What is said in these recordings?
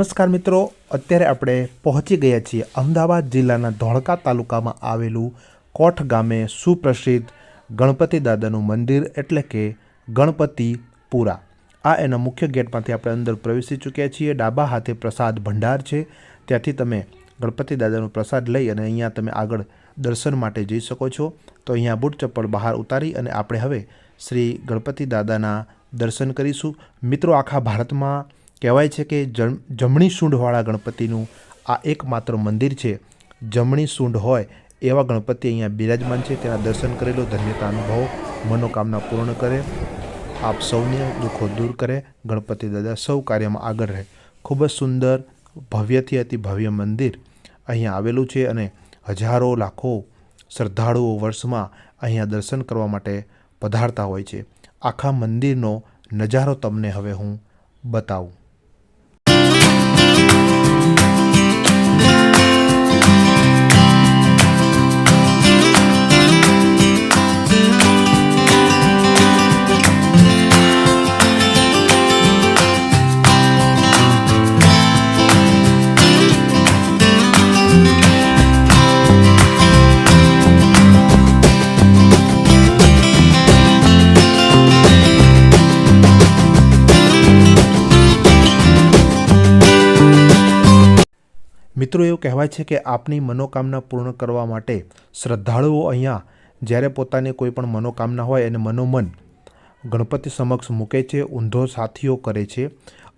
નમસ્કાર મિત્રો, અત્યારે આપણે પહોંચી ગયા છીએ અમદાવાદ જિલ્લાના ધોળકા તાલુકામાં આવેલું કોઠ ગામે સુપ્રસિદ્ધ ગણપતિ દાદાનું મંદિર એટલે કે ગણપતિપુરા આ એના મુખ્ય ગેટમાંથી આપણે અંદર પ્રવેશી ચૂક્યા છીએ. ડાબા હાથે પ્રસાદ ભંડાર છે. ત્યાંથી તમે ગણપતિ દાદાનો પ્રસાદ લઈ અને અહીંયા તમે આગળ દર્શન માટે જઈ શકો છો. તો અહીંયા બૂટ ચપ્પલ બહાર ઉતારી અને આપણે હવે શ્રી ગણપતિ દાદાના દર્શન કરીશું. મિત્રો, આખા ભારતમાં કહેવાય છે કે જમ, જમણી સૂંઢવાળા ગણપતિનું આ એકમાત્ર મંદિર છે. જમણી સૂંઢ હોય એવા ગણપતિ અહીંયા બિરાજમાન છે. તેના દર્શન કરેલો, ધન્યતા અનુભવો, મનોકામના પૂર્ણ કરે, આપ સૌને દુઃખો દૂર કરે, ગણપતિ દાદા સૌ કાર્યમાં આગળ રહે. ખૂબ જ સુંદર, ભવ્યથી અતિ ભવ્ય મંદિર અહીંયા આવેલું છે અને હજારો, લાખો શ્રદ્ધાળુઓ વર્ષમાં અહીંયા દર્શન કરવા માટે પધારતા હોય છે. આખા મંદિરનો નજારો તમને હવે હું બતાવું. મિત્રો, એવું કહેવાય છે કે આપની મનોકામના પૂર્ણ કરવા માટે શ્રદ્ધાળુઓ અહીંયા જ્યારે પોતાની કોઈ પણ મનોકામના હોય એને મનોમન ગણપતિ સમક્ષ મૂકે છે, ઊંધો સાથીઓ કરે છે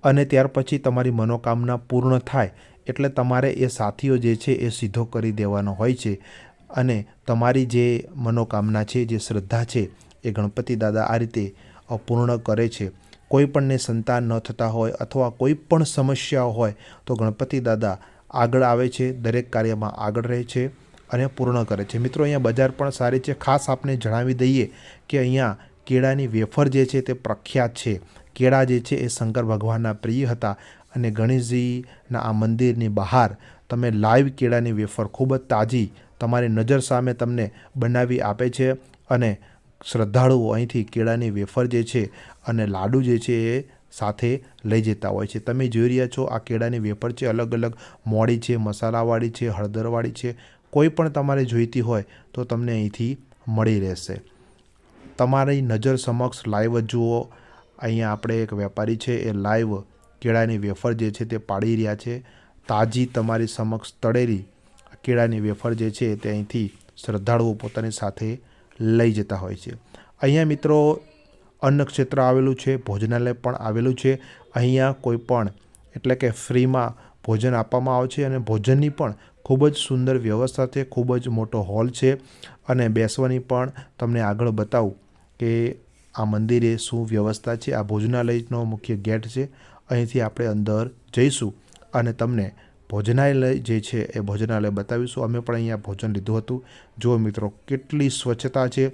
અને ત્યાર પછી તમારી મનોકામના પૂર્ણ થાય એટલે તમારે એ સાથીઓ જે છે એ સીધો કરી દેવાનો હોય છે અને તમારી જે મનોકામના છે, જે શ્રદ્ધા છે એ ગણપતિ દાદા આ રીતે પૂર્ણ કરે છે. કોઈ પણને સંતાન ન થતા હોય અથવા કોઈ પણ સમસ્યાઓ હોય તો ગણપતિ દાદા આગળ આવે છે, દરેક કાર્યમાં આગળ રહે છે અને પૂર્ણ કરે છે. મિત્રો, અહીંયા બજાર પણ સારી છે. ખાસ આપને જણાવી દઈએ કે અહીંયા કેળાની વેફર જે છે તે પ્રખ્યાત છે. કેળા જે છે એ શંકર ભગવાનના પ્રિય હતા અને ગણેશજીના આ મંદિરની બહાર તમે લાઈવ કેળાની વેફર ખૂબ જ તાજી તમારી નજર સામે તમને બનાવી આપે છે અને શ્રદ્ધાળુઓ અહીંથી કેળાની વેફર જે છે અને લાડુ જે છે એ સાથે લઈ જતા હોય છે. તમે જોઈ રહ્યા છો, આ કેળાની વેફર છે અલગ અલગ મોડી છે, મસાલાવાળી છે, હળદરવાળી છે. કોઈ પણ તમારે જોઈતી હોય તો તમને અહીંથી મળી રહેશે. તમારી નજર સમક્ષ લાઈવ જુઓ. અહીંયા આપણે એક વેપારી છે, એ લાઈવ કેળાની વેફર જે છે તે પાડી રહ્યા છે. તાજી તમારી સમક્ષ તળેલી કેળાની વેફર જે છે તે અહીંથી શ્રદ્ધાળુઓ પોતાની સાથે લઈ જતા હોય છે. અહીંયા મિત્રો અન્ન ક્ષેત્ર આવેલું છે, ભોજનાલય પણ આવેલું છે. અહીંયા કોઈ પણ, એટલે કે ફ્રીમાં ભોજન આપવામાં આવે છે અને ભોજનની પણ ખૂબ જ સુંદર વ્યવસ્થા છે, ખૂબ જ મોટો હોલ છે. અને બેસવાની પણ તમને આગળ બતાવું કે આ મંદિરે શું વ્યવસ્થા છે, આ ભોજનાલયનો મુખ્ય ગેટ છે. અહીંથી આપણે અંદર જઈશું અને તમને ભોજનાલય જે છે એ ભોજનાલય બતાવીશું. અમે પણ અહીંયા ભોજન લીધું હતું. જુઓ મિત્રો, કેટલી સ્વચ્છતા છે,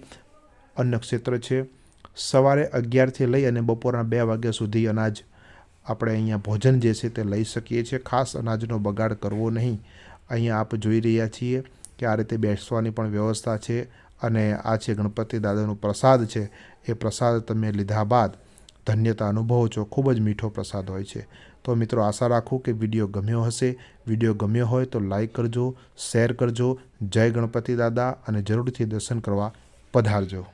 અન્ન ક્ષેત્ર છે. સવારે અગિયારથી લઈ અને બપોરના બે વાગ્યા સુધી અનાજ આપણે અહીંયા ભોજન જે છે તે લઈ શકીએ છીએ. ખાસ અનાજનો બગાડ કરવો નહીં. અહીંયા આપ જોઈ રહ્યા છીએ કે આ રીતે બેસવાની પણ વ્યવસ્થા છે અને આ છે ગણપતિ દાદાનો પ્રસાદ છે. એ પ્રસાદ તમે લીધા બાદ ધન્યતા અનુભવો છો. ખૂબ જ મીઠો પ્રસાદ હોય છે. તો મિત્રો, આશા રાખું કે વીડિયો ગમ્યો હશે. વીડિયો ગમ્યો હોય તો લાઈક કરજો, શેર કરજો. જય ગણપતિ દાદા અને જરૂરથી દર્શન કરવા પધારજો.